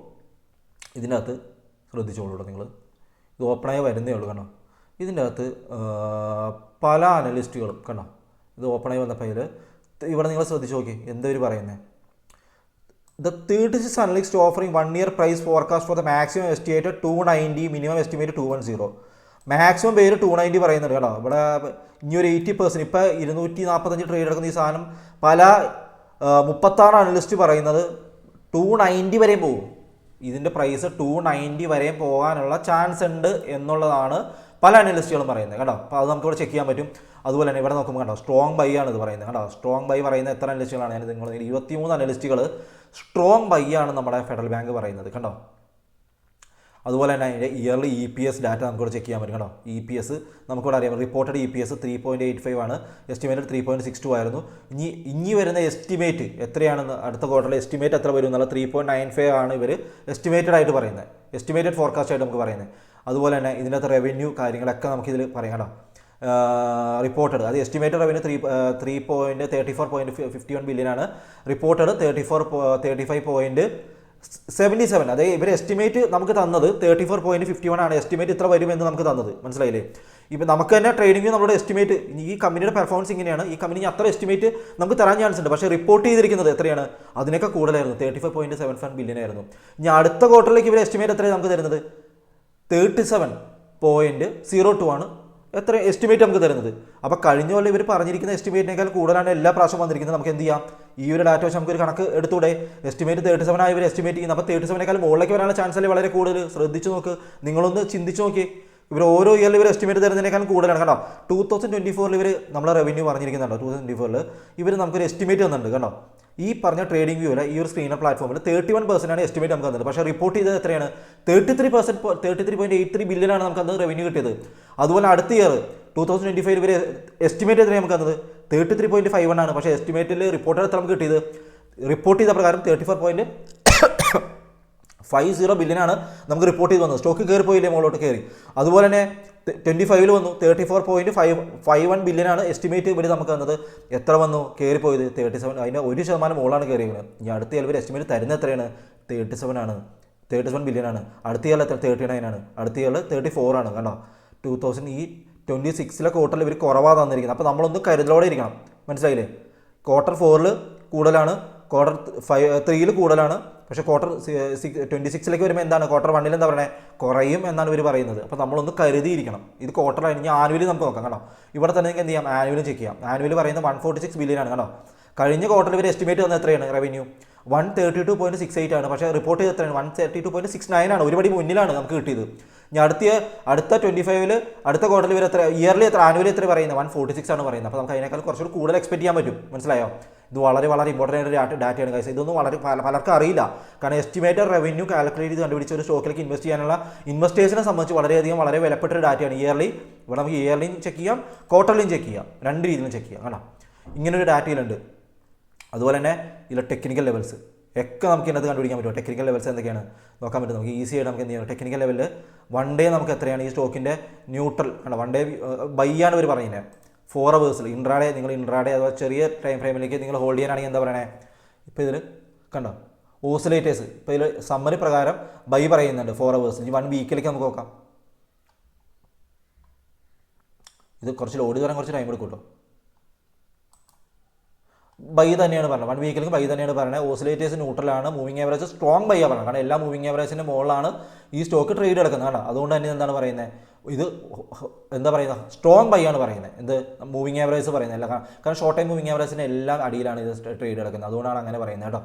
ഇതിനകത്ത് ശ്രദ്ധിച്ചോളൂ നിങ്ങൾ ഇത് ഓപ്പണായി വരുന്നേ ഉള്ളൂ കണ്ടോ? ഇതിന്റെ അകത്ത് പല അനലിസ്റ്റുകളും കണ്ടോ? ഇത് ഓപ്പണായി വന്നപ്പോൾ ഇതിൽ ഇവിടെ നിങ്ങൾ ശ്രദ്ധിച്ച് നോക്കി. എന്താ പറയുന്നത് the thirty six analyst offering one year price forecast for the maximum estimate two ninety minimum estimate two one zero maximum പേര് ടു നയന്റി പറയുന്നുണ്ട് കേട്ടോ. ഇവിടെ ഇനി ഒരു എയ്റ്റി പെർസെന്റ് ഇപ്പോൾ ഇരുന്നൂറ്റി നാൽപ്പത്തഞ്ച് ട്രേഡ് എടുക്കുന്ന ഈ സാധനം പല മുപ്പത്താറ് അനലിസ്റ്റ് പറയുന്നത് ടു നയന്റി വരെയും പോകും. ഇതിന്റെ പ്രൈസ് ടു നയന്റി വരെയും പോകാനുള്ള ചാൻസ് ഉണ്ട് എന്നുള്ളതാണ് പല അനലിസ്റ്റുകളും പറയുന്നത് കേട്ടോ അപ്പോൾ അത് നമുക്ക് ഇവിടെ ചെക്ക് ചെയ്യാൻ പറ്റും. അതുപോലെ തന്നെ ഇവിടെ നോക്കുമ്പോൾ കേട്ടോ സ്ട്രോങ് ബൈ ആണ് ഇത് പറയുന്നത് കേട്ടോ സ്ട്രോങ് ബൈ പറയുന്ന എത്ര അനലിസ്റ്റുകളാണ്? ഞാൻ നിങ്ങൾ ഇരുപത്തിമൂന്ന് അനലിസ്റ്റുകൾ സ്ട്രോങ് ബൈ ആണ് നമ്മുടെ ഫെഡറൽ ബാങ്ക് പറയുന്നത് കണ്ടോ? അതുപോലെ തന്നെ അതിന്റെ early E P S data നമുക്കിവിടെ ചെക്ക് ചെയ്യാൻ പറ്റും കേട്ടോ ഇ പി എസ് നമുക്കിവിടെ അറിയാം. Reported E P S three point eight five ആണ്. Estimated three point six two ആയിരുന്നു. ഇനി ഇനി വരുന്ന എസ്റ്റിമേറ്റ് എത്രയാണെന്ന് അടുത്ത ക്വാർട്ടറിൽ എസ്റ്റിമേറ്റ് എത്ര വരും എന്നുള്ള ത്രീ പോയിന്റ് നയൻ ഫൈവ് ആണ് ഇവർ എസ്റ്റിമേറ്റഡ് ആയിട്ട് പറയുന്നത്. എസ്റ്റിമേറ്റഡ് ഫോർകാസ്റ്റ് ആയിട്ട് നമുക്ക് പറയുന്നത്. അതുപോലെ തന്നെ ഇതിനകത്ത് റവന്യൂ കാര്യങ്ങളൊക്കെ നമുക്കിതിൽ പറയാം കേട്ടോ റിപ്പോർട്ടഡ് അത് estimated revenue three three point thirty four point fifty one billion ആണ്. Reported thirty four thirty five point seventy seven അതായത് ഇവർ എസ്റ്റിമേറ്റ് നമുക്ക് തന്നത് thirty four point fifty one ആണ്. എസ്റ്റിമേറ്റ് ഇത്ര വരുമെന്ന് നമുക്ക് തന്നത്. മനസ്സിലായില്ലേ? ഇപ്പം നമുക്ക് തന്നെ ട്രേഡിംഗ് നമ്മുടെ എസ്റ്റിമേറ്റ് ഈ കമ്പനിയുടെ പെർഫോമൻസ് ഇങ്ങനെയാണ്. ഈ കമ്പനി അത്ര എസ്റ്റിമേറ്റ് നമുക്ക് തരാൻ ചാൻസ് ഉണ്ട്. പക്ഷേ റിപ്പോർട്ട് ചെയ്തിരിക്കുന്നത് എത്രയാണ്? അതിനൊക്കെ കൂടുതലായിരുന്നു. Thirty five point seven five billion ആയിരുന്നു. ഇനി അടുത്ത ക്വാർട്ടറിലേക്ക് ഇവർ എസ്റ്റിമേറ്റ് എത്രയാണ് നമുക്ക് തരുന്നത്? Thirty seven point zero two ആണ്. എത്ര എസ്റ്റിമേറ്റ് നമുക്ക് തരുന്നത്? അപ്പോൾ കഴിഞ്ഞ കൊല്ലം ഇവർ പറഞ്ഞിരിക്കുന്ന എസ്റ്റിമേറ്റിനേക്കാൾ കൂടുതലാണ് എല്ലാ പ്രാവശ്യം വന്നിരിക്കുന്നത്. നമുക്ക് എന്ത് ചെയ്യാം? ഈ ഒരു ഡാറ്റ വെച്ച് നമുക്കൊരു കണക്ക് എടുത്തൂടെ? എസ്റ്റിമേറ്റ് തേർട്ടി സെവൻ ആയി ഇവർ എസ്റ്റിമേറ്റ് ചെയ്യുന്നത് അപ്പോൾ തേർട്ടി സെവനേക്കാൾ മുകളിലേക്ക് വരാനുള്ള ചാൻസ് അല്ലേ വളരെ കൂടുതൽ? ശ്രദ്ധിച്ചു നോക്ക്. നിങ്ങളൊന്ന് ചിന്തിച്ച് നോക്കി. ഇവർ ഓരോ ഇയറിൽ ഇവർ എസ്റ്റിമേറ്റ് തരുന്നതിനേക്കാൾ കൂടുതലാണ്. കേട്ടോ ടൂ തൗസൻഡ് ട്വന്റി ഫോറിൽ ഇവർ നമ്മളെ റവന്യൂ പറഞ്ഞിരിക്കുന്നുണ്ടോ? ടൂ തൗസൻഡ് ട്വന്റി ഫോറിൽ ഇവർ നമുക്കൊരു എസ്റ്റിമേറ്റ് തന്നിട്ടുണ്ട്. കേട്ടോ ഈ പറഞ്ഞ ട്രേഡിംഗ് വ്യൂവിൽ ഈ ഒരു സ്ക്രീനർ പ്ലാറ്റ്ഫോമിൽ തേർട്ടി വൺ പെർസെന്റ് ആണ് എസ്റ്റിമേറ്റ് നമുക്ക് തന്നത്. പക്ഷേ റിപ്പോർട്ട് ചെയ്തത് എത്രയാണ്? Thirty three percent thirty three point eight three billion ആണ് നമുക്ക് അന്ന് റവന്യൂ കിട്ടിയത്. അതുപോലെ അടുത്ത year two thousand twenty five വരെ എസ്റ്റിമേറ്റ് എത്രയാണ് നമുക്ക് തന്നത്? തേർട്ടി ത്രീ പോയിന്റ് ഫൈവ് ആണ്. പക്ഷേ എസ്റ്റിമേറ്റിൽ റിപ്പോർട്ട് എത്ര നമുക്ക് കിട്ടിയത്? റിപ്പോർട്ട് ചെയ്ത പ്രകാരം thirty four point five zero ബില്യനാണ് നമുക്ക് റിപ്പോർട്ട് ചെയ്ത് വന്നത്. സ്റ്റോക്ക് കയറി പോയില്ലേ മുകളിലോട്ട് കയറി? അതുപോലെ തന്നെ ട്വന്റി ഫൈവിൽ വന്നു. Thirty four point five five one ബില്യനാണ് estimate ഇവർ നമുക്ക് തന്നത്. എത്ര വന്നു? കയറിപ്പോയത് തേർട്ടി സെവൻ അതിന്റെ ഒരു ശതമാനം മുകളാണ് കയറിയത്. ഇനി അടുത്ത ഇയർ ഇവർ എസ്റ്റിമേറ്റ് തരുന്നത് എത്രയാണ്? തേർട്ടി സെവൻ ആണ്. തേർട്ടി സെവൻ ബില്യൺ ആണ് അടുത്ത ഇയറിൽ എത്ര? തേർട്ടി നയൻ ആണ്. അടുത്ത ഇയറിൽ തേർട്ടി ഫോർ ആണ് കണ്ടോ? ടു തൗസൻഡ് ഈ ട്വന്റി സിക്സിലെ ക്വാർട്ടറിൽ ഇവർ കുറവാ തന്നിരിക്കുന്നത്. അപ്പോൾ നമ്മളൊന്ന് കരുതലോടെ ഇരിക്കണം. മനസ്സിലായില്ലേ? ക്വാർട്ടർ ഫോറിൽ കൂടുതലാണ്. ക്വാർട്ടർ ഫൈവ് ത്രീയിൽ കൂടുതലാണ്. പക്ഷേ ക്വാർട്ടർ സിക്സ് ട്വന്റി സിക്സിലേക്ക് വരുമ്പോൾ എന്താണ്? ക്വാർട്ടർ വണ്ണിൽ എന്താ പറയുന്നത് കുറയും എന്നാണ് ഇവർ പറയുന്നത്. അപ്പോൾ നമ്മളൊന്ന് കരുതിയിരിക്കണം. ഇത് ക്വാർട്ടർ ഇനി ആനുവലി നമുക്ക് നോക്കാം കേട്ടോ. ഇവിടെ തന്നെ നിങ്ങൾക്ക് എന്ത് ചെയ്യാം? ആനുവലും ചെക്ക് ചെയ്യാം. ആനുവൽ പറയുന്നത് വൺ ഫോർട്ടി സിക്സ് ബില്യൺ ആണ് കേട്ടോ. കഴിഞ്ഞ ക്വാർട്ടറിൽ ഇവർ എസ്റ്റിമേറ്റ് വന്നത് എത്രയാണ്? Revenue one thirty two point six eight ആണ്. പക്ഷേ റിപ്പോർട്ട് ചെയ്ത് എത്രയാണ്? One thirty two point six nine ആണ്. ഒരുപടി മുന്നിലാണ് നമുക്ക് കിട്ടിയത്. ഇനി അടുത്ത അടുത്ത ട്വന്റി ഫൈവിൽ അടുത്ത ക്വാർട്ടറിൽ ഇവർ എത്ര ഇയർലി എത്ര ആനുവലി എത്ര പറയുന്നത്? വൺ ഫോർട്ടി സിക്സ് ആണ് പറയുന്നത്. അപ്പോൾ നമുക്ക് അതിനേക്കാൾ കുറച്ചുകൂടി കൂടുതൽ എക്സ്പെക്ട് ചെയ്യാൻ പറ്റും. മനസ്സിലായോ? ഇത് വളരെ വളരെ ഇമ്പോർട്ടന്റ് ആയിട്ട് ഡാറ്റ ഡാറ്റയാണ് കൈസ് ഇതൊന്നും വളരെ പല- പലർക്കും അറിയില്ല. കാരണം എസ്റ്റിമേറ്റഡ് റവന്യൂ കാൽക്കുലേറ്റ് ചെയ്ത് കണ്ടുപിടിച്ച ഒരു സ്റ്റോക്കിലേക്ക് ഇൻവെസ്റ്റ് ചെയ്യാനുള്ള ഇൻവെസ്റ്റേഴ്സിനെ സംബന്ധിച്ച് വളരെയധികം വളരെ വിലപ്പെട്ട ഒരു ഡാറ്റയാണ് ഇയർലി ഇവിടെ നമുക്ക് ഇയർലിയും ചെക്ക് ചെയ്യാം ക്വാർട്ടർലിയും ചെക്ക് ചെയ്യാം. രണ്ട് രീതിയിലും ചെക്ക് ചെയ്യാം കാണാം ഇങ്ങനൊരു ഡാറ്റയിലുണ്ട് അതുപോലെ തന്നെ ഇതിലെ ടെക്നിക്കൽ ലെവൽസ് ഒക്കെ നമുക്ക് ഇതിനകത്ത് കണ്ടുപിടിക്കാൻ പറ്റും ടെക്നിക്കൽ ലെവൽസ് എന്തൊക്കെയാണ്? നോക്കാൻ പറ്റും നമുക്ക്. ഈസി ആയിട്ട് നമുക്ക് എന്ത് ചെയ്യാം? ടെക്നിക്കൽ ലെവലിൽ വൺ ഡേ നമുക്ക് എത്രയാണ് ഈ സ്റ്റോക്കിന്റെ ന്യൂട്രൽ ആണ് വൺ ഡേ ബൈ ആണ് ഇവർ പറയുന്നത് ഫോർ അവേഴ്സിൽ ഇൻട്രാഡേ നിങ്ങൾ ഇൻട്രാഡേ അഥവാ ചെറിയ ടൈം ഫ്രെയിമിലേക്ക് നിങ്ങൾ ഹോൾഡ് ചെയ്യാനാണെങ്കിൽ എന്താ പറയണേ? ഇപ്പോൾ ഇതിൽ കണ്ടോ? ഓസിലേറ്റേഴ്സ് ഇപ്പോൾ ഇതിൽ സമ്മറി പ്രകാരം ബൈ പറയുന്നുണ്ട് ഫോർ അവേഴ്സ് ഇനി വൺ വീക്കിലേക്ക് നമുക്ക് നോക്കാം. ഇത് കുറച്ച് ലോഡ് തരാൻ കുറച്ച് ടൈം എടുക്കും കേട്ടോ ബൈ തന്നെയാണ് പറയുന്നത് വൺ വീക്കിലേക്ക് ബൈ തന്നെയാണ് പറയുന്നത്. ഓസിലേറ്റേഴ്സ് ന്യൂട്രലാണ് മൂവിങ് ആവറേജ് സ്ട്രോങ് ബൈ ആണ്. കാരണം എല്ലാ മൂവിങ് ആവറേജിന്റെ മുകളിലാണ് ഈ സ്റ്റോക്ക് ട്രേഡ് എടുക്കുന്നത് കാരണം അതുകൊണ്ട് തന്നെ എന്താണ് പറയുന്നത്? ഇത് എന്താ പറയുക സ്ട്രോങ് ബൈ ആണ് പറയുന്നത്. എന്ത്? മൂവിങ് ആവറേജ് പറയുന്നത്. അല്ല കാരണം ഷോർട്ട് ടൈം മൂവിങ് ആവറേജിന്റെ എല്ലാം അടിയിലാണ് ഇത് ട്രേഡ് എടുക്കുന്നത് അതുകൊണ്ടാണ് അങ്ങനെ പറയുന്നത് കേട്ടോ.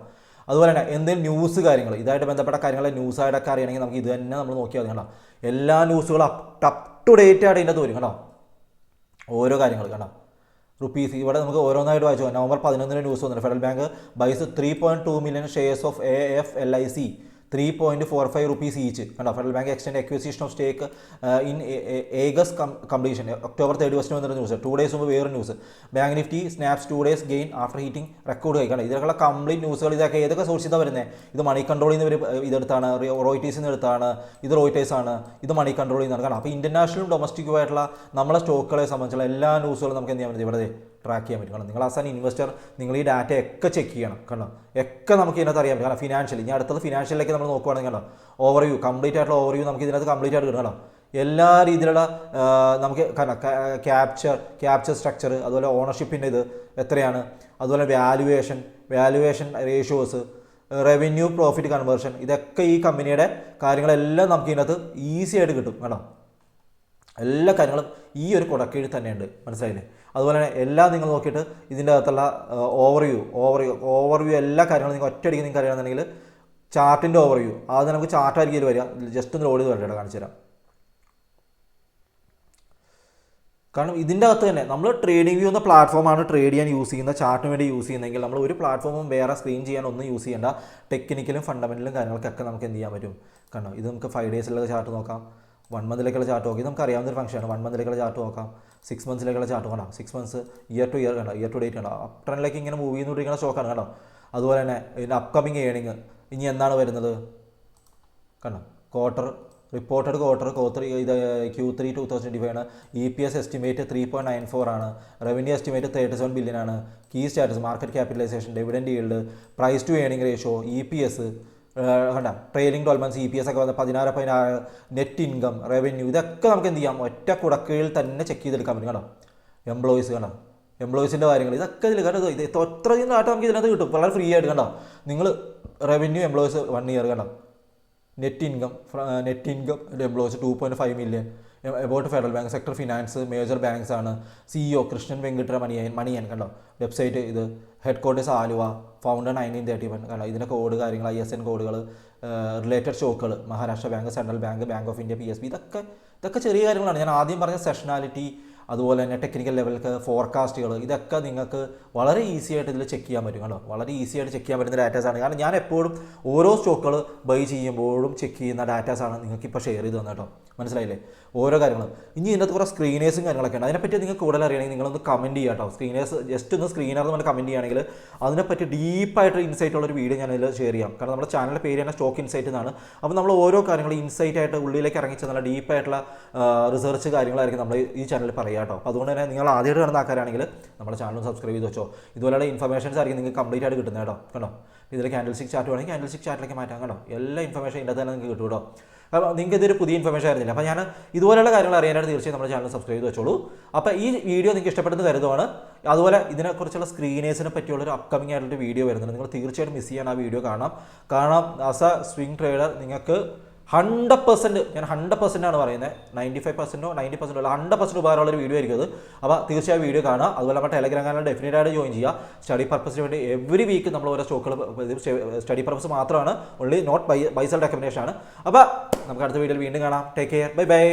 അതുപോലെ തന്നെ എന്തെങ്കിലും ന്യൂസ് കാര്യങ്ങൾ ഇതായിട്ട് ബന്ധപ്പെട്ട കാര്യങ്ങൾ ന്യൂസായിട്ടൊക്കെ അറിയണമെങ്കിൽ നമുക്ക് ഇത് തന്നെ നമ്മൾ നോക്കിയാൽ മതി കേട്ടോ എല്ലാ ന്യൂസുകളും അപ് ടു ഡേറ്റ് ആയിട്ട് ഇതിന്റെ വരും കേട്ടോ ഓരോ കാര്യങ്ങൾ കണ്ടോ. റുപ്പീസ് ഇവിടെ നമുക്ക് ഓരോന്നായിട്ട് വായിച്ചു. നവംബർ പതിനൊന്നിന് ന്യൂസ് വന്നിട്ടുണ്ട്. Federal bank buys three point two million shares of A F L I C three point four five rupees each കണ്ടോ? Federal bank extend acquisition of stake in Ageas completion October thirty first വന്നൊരു news two days മുമ്പ് വേറെ news bank nifty snaps two days gain after hitting record കഴിക്കണം ഇതിലുള്ള complete ന്യൂസുകൾ ഇതൊക്കെ ഏതൊക്കെ സോഴ്സിൽ നിന്നാണ് വരുന്നത് ഇത് മണി കൺട്രോളിൽ നിന്ന് ഇവർ ഇതെടുത്താണ്. റോയിറ്റേഴ്സിൽ നിന്ന് എടുത്താണ്. ഇത് റോയിറ്റേഴ്സ് ആണ്. ഇത് മണി കൺട്രോളിൽ നിന്നാണ് കാരണം അപ്പോൾ ഇന്റർനാഷണലും ഡൊമസ്റ്റിക്കുമായിട്ടുള്ള നമ്മളെ സ്റ്റോക്കുകളെ സംബന്ധിച്ചുള്ള എല്ലാ ന്യൂസുകളും നമുക്ക് എന്ത് ചെയ്യാൻ പറ്റും? ഇവിടെ ട്രാക്ക് ചെയ്യാൻ പറ്റും. കാരണം നിങ്ങൾ അവസാനം ഇൻവെസ്റ്റർ നിങ്ങൾ ഈ ഡാറ്റ ഒക്കെ ചെക്ക് ചെയ്യണം കാരണം ഒക്കെ നമുക്ക് ഇതിനകത്ത് അറിയാൻ പറ്റും. കാരണം ഫിനാൻഷ്യൽ ഇനി അടുത്തത് ഫിനാൻഷ്യലിലേക്ക് നമ്മൾ നോക്കുവാണെങ്കിൽ കണ്ടോ ഓവർവ്യൂ കംപ്ലീറ്റ് ആയിട്ടുള്ള ഓവർവ്യൂ നമുക്ക് ഇതിനകത്ത് കംപ്ലീറ്റ് ആയിട്ട് കിട്ടണം കേട്ടോ. എല്ലാ രീതിയിലുള്ള നമുക്ക് കാരണം ക്യാപ്ചർ ക്യാപ്ചർ സ്ട്രക്ചർ അതുപോലെ ഓണർഷിപ്പിന്റെ ഇത് എത്രയാണ്? അതുപോലെ valuation valuation ratios revenue profit conversion ഇതൊക്കെ ഈ കമ്പനിയുടെ കാര്യങ്ങളെല്ലാം നമുക്ക് ഇതിനകത്ത് ഈസി ആയിട്ട് കിട്ടും കേട്ടോ. എല്ലാ കാര്യങ്ങളും ഈ ഒരു കുടക്കീഴിൽ തന്നെയുണ്ട്. മനസ്സിലായില്ലേ? അതുപോലെ തന്നെ എല്ലാം നിങ്ങൾ നോക്കിയിട്ട് ഇതിന്റെ അകത്തുള്ള ഓവർവ്യൂ ഓവർവ്യൂ ഓവർവ്യൂ എല്ലാ കാര്യങ്ങളും നിങ്ങൾ ഒറ്റയടിക്ക് നിങ്ങൾക്ക് അറിയണമെന്നുണ്ടെങ്കിൽ ചാർട്ടിന്റെ ഓവർവ്യൂ ആദ്യം നമുക്ക് ചാർട്ടായിരിക്കും വരിക. ജസ്റ്റ് ഒന്ന് ലോഡ് ചെയ്ത് വരട്ടെ കാണിച്ചു തരാം കാരണം ഇതിന്റെ അകത്ത് തന്നെ നമ്മൾ ട്രേഡിംഗ് വ്യൂ എന്ന പ്ലാറ്റ്ഫോമാണ് ട്രേഡ് ചെയ്യാൻ യൂസ് ചെയ്യുന്ന ചാർട്ടിന് വേണ്ടി യൂസ് ചെയ്യുന്നെങ്കിൽ നമ്മൾ ഒരു പ്ലാറ്റ്ഫോമും വേറെ സ്ക്രീൻ ചെയ്യാൻ ഒന്നും യൂസ് ചെയ്യേണ്ട ടെക്നിക്കലും ഫണ്ടമെന്റലും കാര്യങ്ങൾക്കൊക്കെ നമുക്ക് എന്ത് ചെയ്യാൻ പറ്റും? കാരണം ഇത് നമുക്ക് ഫൈവ് ഡേയ്സിലുള്ള ചാർട്ട് നോക്കാം. വൺ മന്തിലേക്കുള്ള ചാർട്ട് നോക്കി. നമുക്ക് അറിയാവുന്ന ഒരു ഫംഗ്ഷനാണ് വൺ മന്തിലേക്കുള്ള ചാർട്ട് നോക്കാം. സിക്സ് മന്ത്സിലേക്കുള്ള ചാർട്ട് കാണാം six months year to year കണ്ടോ? ഇയർ ടു ഡേറ്റ് കണ്ടോ? അപ് ട്രെൻഡിലേക്ക് ഇങ്ങനെ മൂവ് ചെയ്യുന്നോണ്ടിരിക്കുന്ന സ്റ്റോക്ക് ആണ് കണ്ടോ? അതുപോലെ തന്നെ ഇതിന്റെ അപ്കമിങ് ഏണിങ് ഇനി എന്നാണ് വരുന്നത്? കണ്ടോ? ക്വാർട്ടർ റിപ്പോർട്ടഡ് ക്വാർട്ടർ ക്വാർട്ടർ ഇത് Q three two thousand five ആണ്. E P S estimate three point nine four ആണ്. Revenue estimate thirty seven billion ആണ്. Key stats market capitalisation dividend yield price to earning ratio E P S കണ്ട trailing twelve months E P S ഒക്കെ വന്ന പതിനാറ് പതിനാറ് net income revenue ഇതൊക്കെ നമുക്ക് എന്ത് ചെയ്യാം? ഒറ്റ കുടക്കീഴിൽ തന്നെ ചെക്ക് ചെയ്തെടുക്കാൻ പറ്റും കേട്ടോ. എംപ്ലോയീസ് കണ്ടോ? എംപ്ലോയീസിന്റെ കാര്യങ്ങൾ. ഇതൊക്കെ ഇതിൽ കണ്ടോ? ഇത് എത്രയും ഡാറ്റ നമുക്ക് ഇതിനകത്ത് കിട്ടും. വളരെ ഫ്രീ ആയിട്ട് കണ്ടോ? നിങ്ങൾ റവന്യൂ എംപ്ലോയീസ് വൺ ഇയർ കണ്ടോ? Net income net income employees two point five million about federal bank sector finance major banks ആണ് സിഇഒ കൃഷ്ണൻ വെങ്കിട്ട മണിയൻ മണിയൻ കണ്ടോ വെബ്സൈറ്റ് ഇത് headquarters Aluva founder nineteen thirty one കണ്ടോ? ഇതിന്റെ കോഡ് കാര്യങ്ങൾ ഐ എസ് എൻ കോഡുകൾ related ഷോക്കുകൾ Maharashtra bank central bank bank of India P S B ഇതൊക്കെ ഇതൊക്കെ ചെറിയ കാര്യങ്ങളാണ്. ഞാൻ ആദ്യം പറഞ്ഞ സെഷനാലിറ്റി അതുപോലെ തന്നെ ടെക്നിക്കൽ ലെവലിലേക്ക് ഫോർകാസ്റ്റുകൾ ഇതൊക്കെ നിങ്ങൾക്ക് വളരെ ഈസി ആയിട്ട് ഇതിൽ ചെക്ക് ചെയ്യാൻ പറ്റും കേട്ടോ വളരെ ഈസി ആയിട്ട് ചെക്ക് ചെയ്യാൻ പറ്റുന്ന ഡാറ്റാസ് ആണ്. കാരണം ഞാൻ എപ്പോഴും ഓരോ സ്റ്റോക്കുകൾ ബൈ ചെയ്യുമ്പോഴും ചെക്ക് ചെയ്യുന്ന ഡാറ്റാസ് ആണ് നിങ്ങൾക്ക് ഇപ്പോൾ ഷെയർ ചെയ്ത് തന്നെ കേട്ടോ. മനസ്സിലായില്ലേ? ഓരോ കാര്യങ്ങളും. ഇനി ഇതിനകത്ത് കുറേ സ്ക്രീനേഴ്സും കാര്യങ്ങളൊക്കെ ഉണ്ട്. അതിനെപ്പറ്റി നിങ്ങൾക്ക് കൂടുതൽ അറിയണമെങ്കിൽ നിങ്ങളൊന്ന് കമന്റ് ചെയ്യുക കേട്ടോ. സ്ക്രീനേഴ്സ് ജസ്റ്റ് ഒന്ന് സ്ക്രീനർ പറഞ്ഞ് കമന്റ് ചെയ്യുകയാണെങ്കിൽ അതിനെപ്പറ്റി ഡീപ്പായിട്ട് ഇൻസൈറ്റ് ഉള്ളൊരു വീഡിയോ ഞാൻ ഷെയർ ചെയ്യാം. കാരണം നമ്മുടെ ചാനലിന്റെ പേര് തന്നെ സ്റ്റോക്ക് ഇൻസൈറ്റ് എന്നാണ്. അപ്പോൾ നമ്മൾ ഓരോ കാര്യങ്ങളും ഇൻസൈറ്റ് ആയിട്ട് ഉള്ളിലേക്ക് ഇറങ്ങിച്ച് നല്ല ഡീപ്പായിട്ടുള്ള റിസർച്ച് കാര്യങ്ങളായിരിക്കും നമ്മൾ ഈ ചാനലിൽ പറയുക. കേട്ടോ അപ്പോൾ അതുകൊണ്ട് തന്നെ നിങ്ങൾ ആദ്യമായിട്ട് കാണുന്ന ആൾക്കാരാണെങ്കിൽ നമ്മുടെ ചാനൽ സബ്സ്ക്രൈബ് ചെയ്ത് വെച്ചോ. ഇതുപോലെയുള്ള ഇൻഫർമേഷൻസ് ആയിരിക്കും നിങ്ങൾക്ക് കംപ്ലീറ്റ് ആയിട്ട് കിട്ടുന്നത് കേട്ടോ. കേട്ടോ ഇതിൽ ക്യാൻഡിൽ സിക് ചാർട്ട് വേണമെങ്കിൽ ക്യാൻഡിൽ സിക് ചാർട്ടിലേക്ക് മാറ്റാം. കേട്ടോ എല്ലാ ഇൻഫർമേഷൻ ഇതിന്റെ തന്നെ നിങ്ങൾക്ക് കിട്ടും കേട്ടോ. അപ്പോൾ നിങ്ങൾക്ക് ഇതൊരു പുതിയ ഇൻഫർമേഷൻ ആയിരുന്നില്ല. അപ്പോൾ ഞാൻ ഇതുപോലെയുള്ള കാര്യങ്ങൾ അറിയാനായിട്ട് തീർച്ചയായും നമ്മുടെ ചാനൽ സബ്സ്ക്രൈബ് ചെയ്ത് വെച്ചോളൂ. അപ്പോൾ ഈ വീഡിയോ നിങ്ങൾക്ക് ഇഷ്ടപ്പെടുന്ന കരുതുവാണ്. അതുപോലെ ഇതിനെക്കുറിച്ചുള്ള സ്ക്രീനേഴ്സിനെ പറ്റിയുള്ള ഒരു അപ്കമിംഗ് ആയിട്ടുള്ള വീഡിയോ വരുന്നുണ്ട്. നിങ്ങൾ തീർച്ചയായിട്ടും മിസ് ചെയ്യാൻ ആ വീഡിയോ കാണാം. കാരണം ആസ് എ സ്വിംഗ് ട്രേഡർ നിങ്ങൾക്ക് ഹൺഡ്രഡ് പെർസെന്റ് ഞാൻ ഹൺഡ്രഡ് പെർസെന്റ് ആണ് പറയുന്നത്. നയന്റി ഫൈവ് പെർസെന്റോ നയന്റി പെർസെന്റോ അല്ല ഹൺഡ്രഡ് പെർസെന്റ് ഉപകാരമുള്ള ഒരു വീഡിയോ ആയിരിക്കും അത്. അപ്പോൾ തീർച്ചയായും വീഡിയോ കാണുക. അതുപോലെ നമ്മുടെ ടെലഗ്രാം ചാനൽ ഡെഫിനറ്റ് ആയിട്ട് ജോയിൻ ചെയ്യുക. സ്റ്റഡി പർപ്പസിന് വേണ്ടി എവറി വീക്ക് നമ്മൾ ഓരോ സ്റ്റോക്കുകൾ സ്റ്റഡി പർപ്പസ് മാത്രമാണ്. Only not buy buy sell recommendation ആണ്. അപ്പോൾ നമുക്ക് അടുത്ത വീഡിയോയിൽ വീണ്ടും കാണാം. Take care bye bye